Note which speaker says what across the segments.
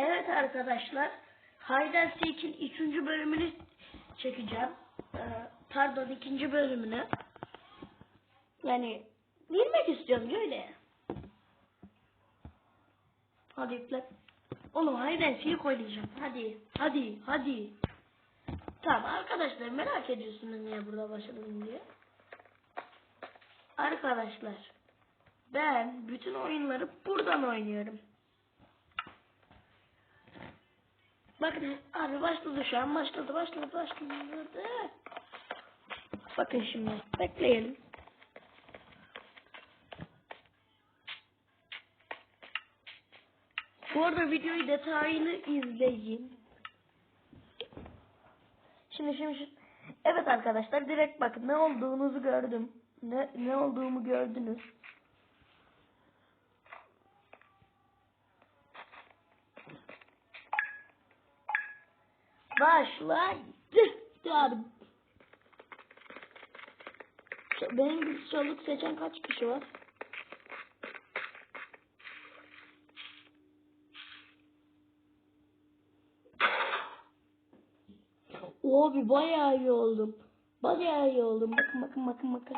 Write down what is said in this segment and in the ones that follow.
Speaker 1: Evet arkadaşlar. And Seek'in 3. bölümünü çekeceğim. Ee, pardon ikinci bölümünü. Yani bilmek istiyorum öyle. Hadi yükle. Oğlum and Seek oynayacağım. Hadi. Hadi. Hadi. Tamam arkadaşlar merak ediyorsunuz niye burada başladım diye. Arkadaşlar ben bütün oyunları buradan oynuyorum. Bakın abi başladı şu an başladı başladı başladı. Bakın şimdi bekleyelim. Bu arada videoyu detaylı izleyin. Şimdi şimdi, şimdi. Evet arkadaşlar direkt bakın ne olduğunuzu gördüm. Ne, ne olduğumu gördünüz. Başladı. Yani benim gibi çoluk seçen kaç kişi var? Abi bayağı iyi oldum. Bayağı iyi oldum. Bakın bakın bakın bakın.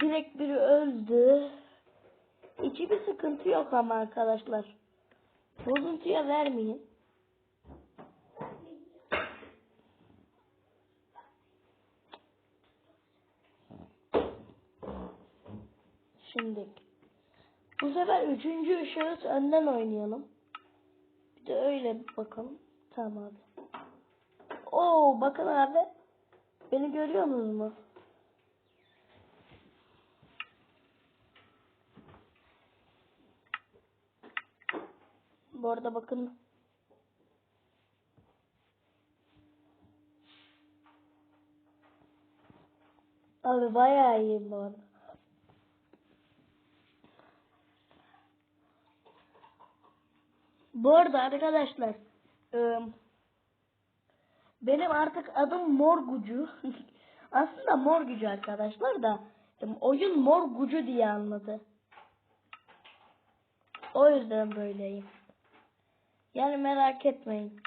Speaker 1: Direkt biri öldü. Hiçbir sıkıntı yok ama arkadaşlar. Bozuntuya vermeyin. Şimdi bu sefer üçüncü şahıs önden oynayalım. Bir de öyle bakalım. Tamam abi. Oo bakın abi. Beni görüyorsunuz mu? Bu arada bakın. Abi bayağı iyiyim bu arada. Bu arada arkadaşlar ıı, benim artık adım Mor Gucu. Aslında Mor Gücü arkadaşlar da ım, oyun Mor Gucu diye anladı. O yüzden böyleyim. Yani merak etmeyin.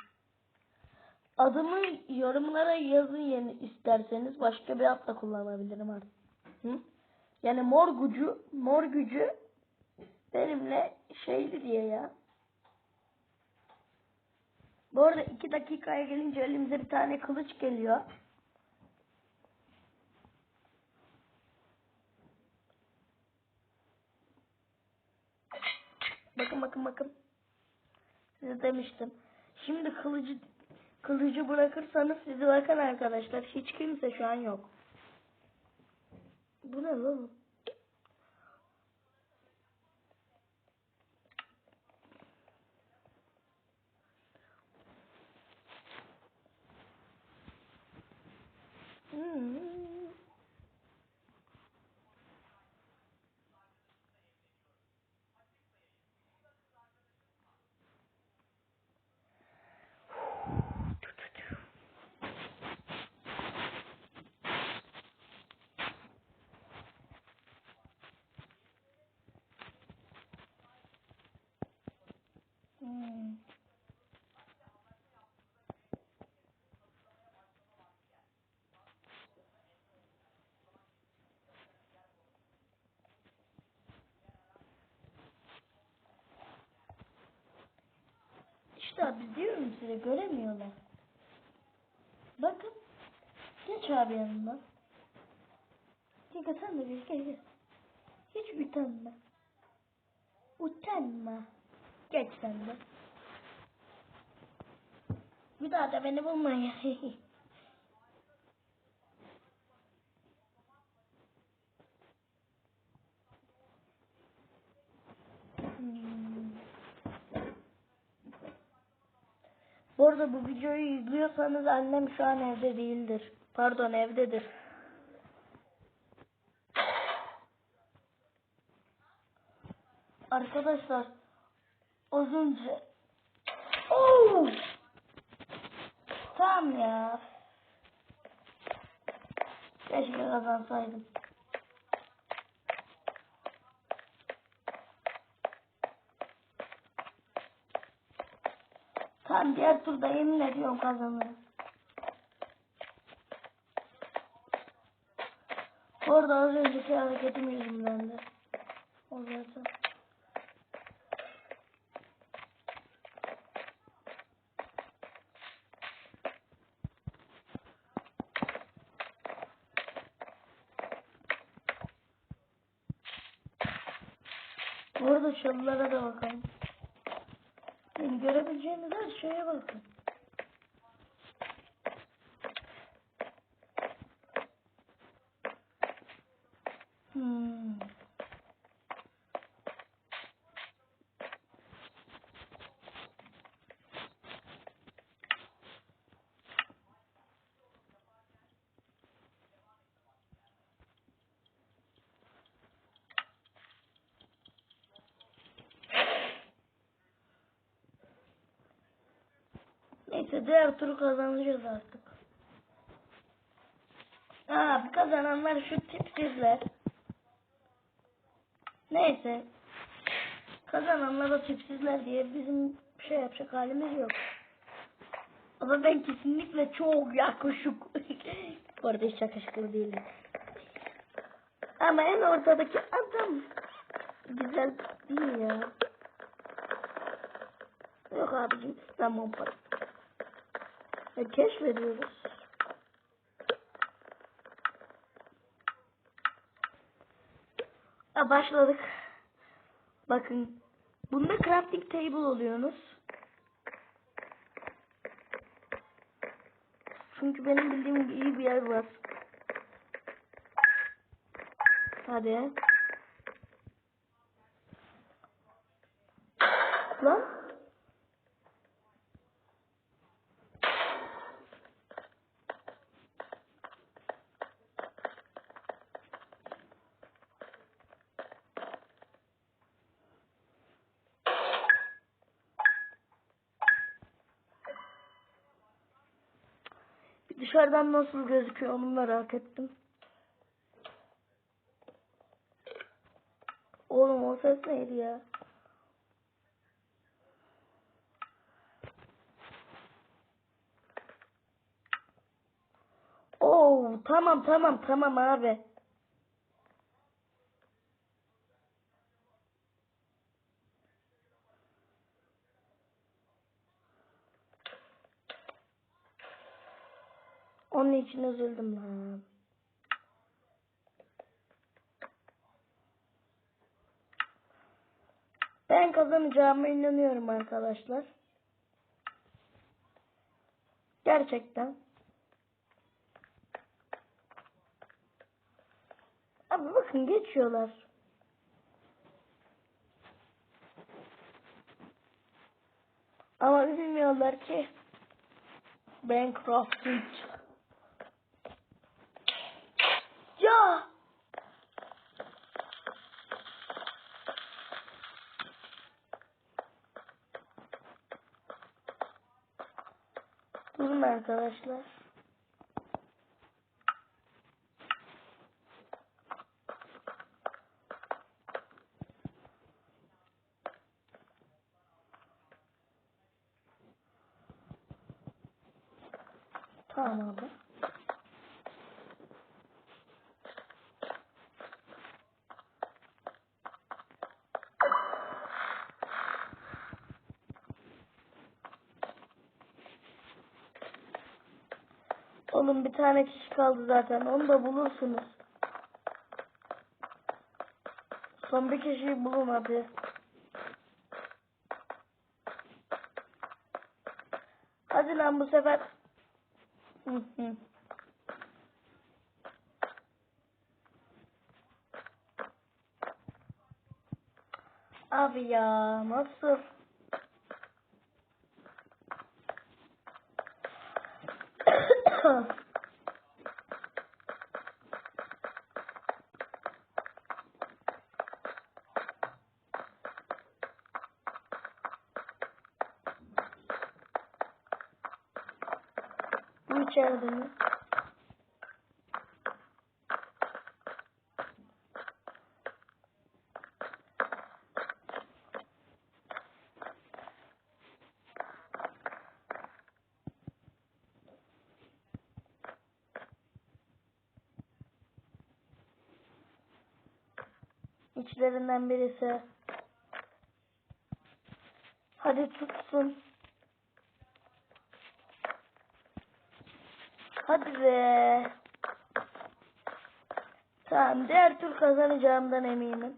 Speaker 1: Adımı yorumlara yazın yeni isterseniz başka bir adla kullanabilirim artık. Hı? Yani mor gücü, mor gücü benimle şeyli diye ya. Bu arada iki dakikaya gelince elimize bir tane kılıç geliyor. Bakın bakın bakın. Size demiştim. Şimdi kılıcı kılıcı bırakırsanız sizi bakın arkadaşlar. Hiç kimse şu an yok. Bu ne lan? Hmm. Hmm. İşte abi diyorum size göremiyorlar. Bakın. Geç abi yanından. Gel sen de gel gel. Hiç utanma. Utanma. Geç sen de. Bir daha da beni bulma ya. Hmm. Bu arada bu videoyu izliyorsanız annem şu an evde değildir. Pardon evdedir. Arkadaşlar az önce Oo! Tamam ya. Keşke kazansaydım. Tamam diğer turda yemin ediyorum kazanırım. Bu arada az önceki hareketim yüzümden de. O zaten. Bu arada çalılara da bakalım. Yani görebileceğiniz her şeye bakın. Hmm. Neyse diğer turu kazanacağız artık. Aa, kazananlar şu tipsizler. Neyse. Kazananlar o tipsizler diye bizim bir şey yapacak halimiz yok. Ama ben kesinlikle çok yakışık. bu arada hiç yakışıklı değilim. Ama en ortadaki adam güzel değil ya. Yok abicim parası. E, keşfediyoruz. Ha, başladık. Bakın. Bunda crafting table oluyorsunuz. Çünkü benim bildiğim iyi bir yer var. Hadi. Lan. Bir Dışarıdan nasıl gözüküyor onu merak ettim. Oğlum o ses neydi ya? Oo tamam tamam tamam abi. İçin üzüldüm lan. Ben kazanacağıma inanıyorum arkadaşlar. Gerçekten. Abi bakın geçiyorlar. Ama bilmiyorlar ki ben Durun arkadaşlar. Tamam abi. Bir tane kişi kaldı zaten. Onu da bulursunuz. Son bir kişiyi bulun hadi. Hadi lan bu sefer. Abi ya nasıl? Bu Tam. İçlerinden birisi. Hadi tutsun. Hadi be. Tamam diğer tur kazanacağımdan eminim.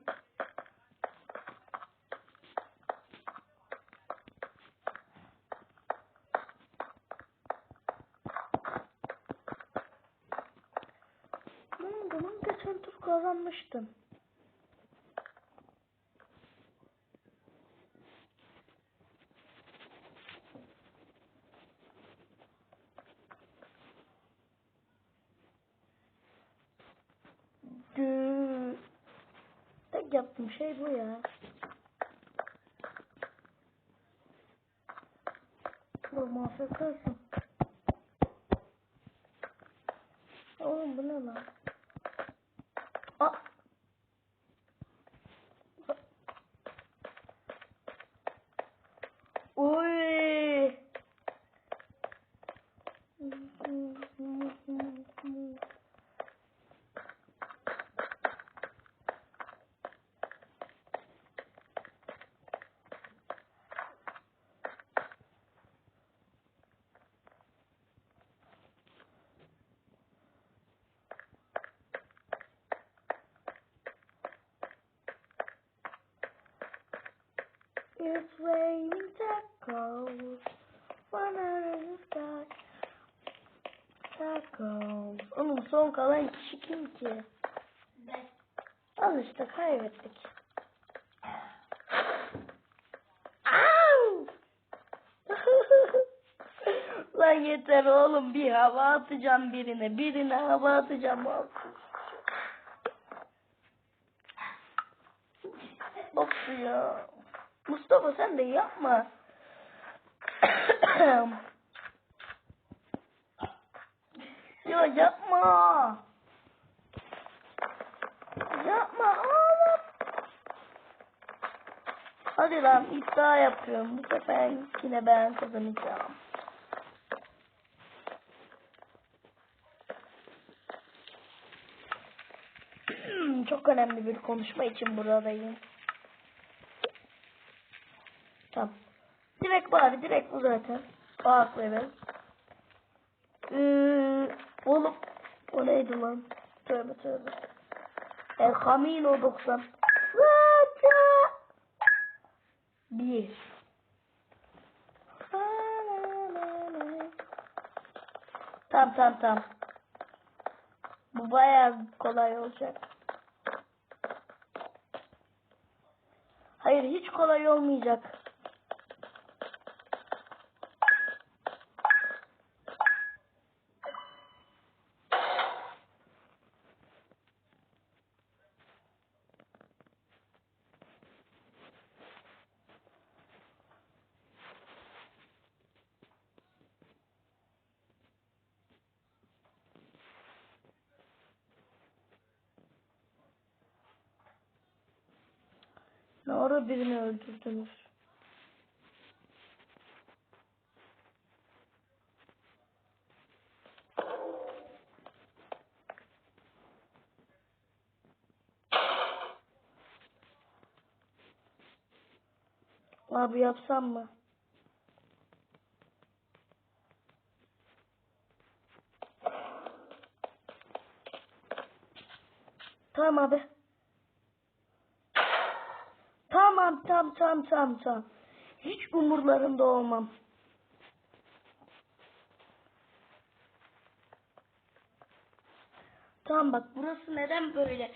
Speaker 1: Yaptığım şey bu ya. Bu muhafazasın. Oğlum bu ne lan? Aa. Oy. It's raining tacos. One out of the sky. Tacos. Oğlum son kalan kişi kim ki?
Speaker 2: Ben.
Speaker 1: Al işte kaybettik. Lan yeter oğlum bir hava atacağım birine. Birine hava atacağım. Of ya. Mustafa sen de yapma. ya yapma. Yapma oğlum. Hadi lan iddia yapıyorum. Bu sefer yine ben kazanacağım. Çok önemli bir konuşma için buradayım. Tamam. Direkt bari direkt bu zaten. Bak evet. Ee, oğlum o neydi lan? Tövbe tövbe. El Camino 90. Vata. Bir. Tamam tamam tamam. Bu bayağı kolay olacak. Hayır hiç kolay olmayacak. Ne ara birini öldürdünüz? Abi yapsam mı? Tamam abi. Tamam tamam tamam. Hiç umurlarında olmam. Tamam bak burası neden böyle?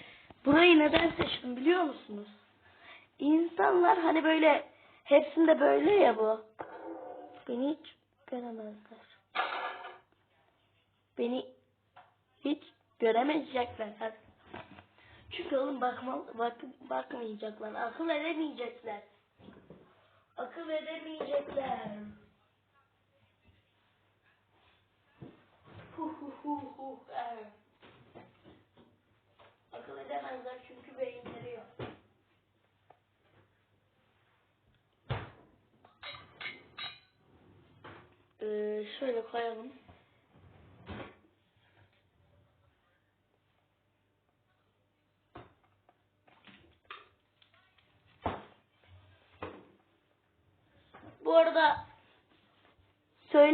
Speaker 1: Burayı neden seçtim biliyor musunuz? İnsanlar hani böyle hepsinde böyle ya bu. Beni hiç göremezler. Beni hiç göremeyecekler. Çünkü oğlum bakma, bak, bakmayacaklar. Akıl edemeyecekler. Akıl edemeyecekler. Hu hu hu hu. evet. Akıl edemezler çünkü beyinleri yok. Ee, şöyle koyalım. Bu arada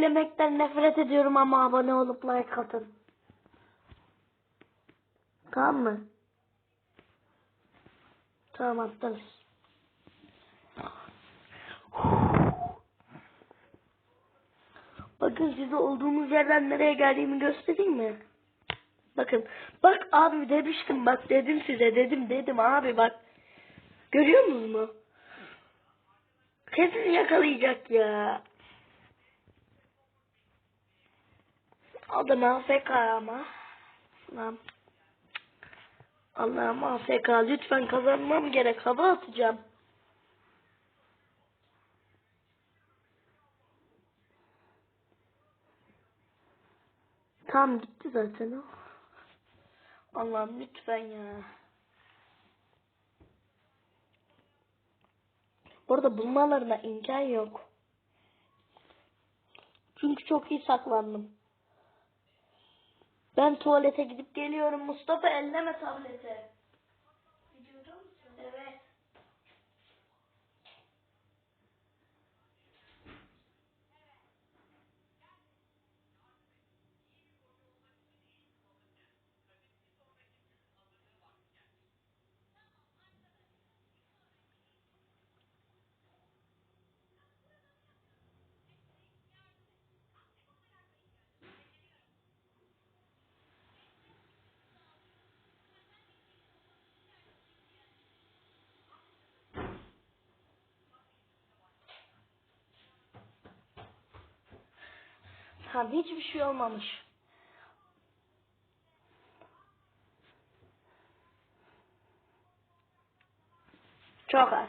Speaker 1: söylemekten nefret ediyorum ama abone olup like atın. Tamam mı? Tamam attınız. Bakın size olduğumuz yerden nereye geldiğimi göstereyim mi? Bakın. Bak abi demiştim bak dedim size dedim dedim abi bak. Görüyor musunuz? Kesin yakalayacak ya. Adam AFK ama. Lan. Allah'ım AFK lütfen kazanmam gerek hava atacağım. Tam gitti zaten o. Allah'ım lütfen ya. Burada bulmalarına imkan yok. Çünkü çok iyi saklandım. Ben tuvalete gidip geliyorum. Mustafa elleme tableti. Evet. Tamam hiçbir şey olmamış. Çok az.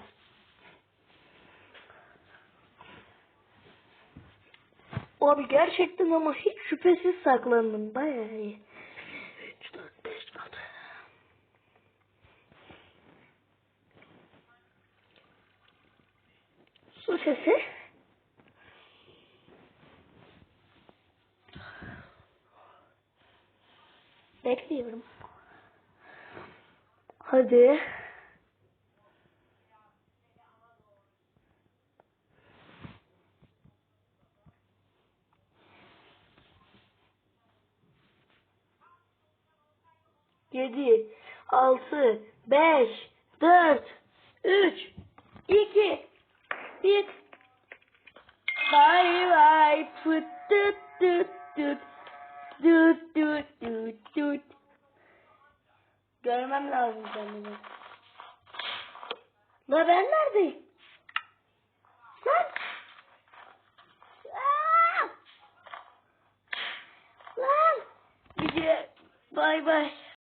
Speaker 1: Abi gerçekten ama hiç şüphesiz saklandım. Bayağı iyi. 7, 6, 5, 4, 3, 2, 1. Bay bay pıt tüt tüt tüt. Düt düt düt düt. Görmem lazım kendimi. La ben neredeyim? Lan! Aa! Lan! Gidiyor. Bay bay.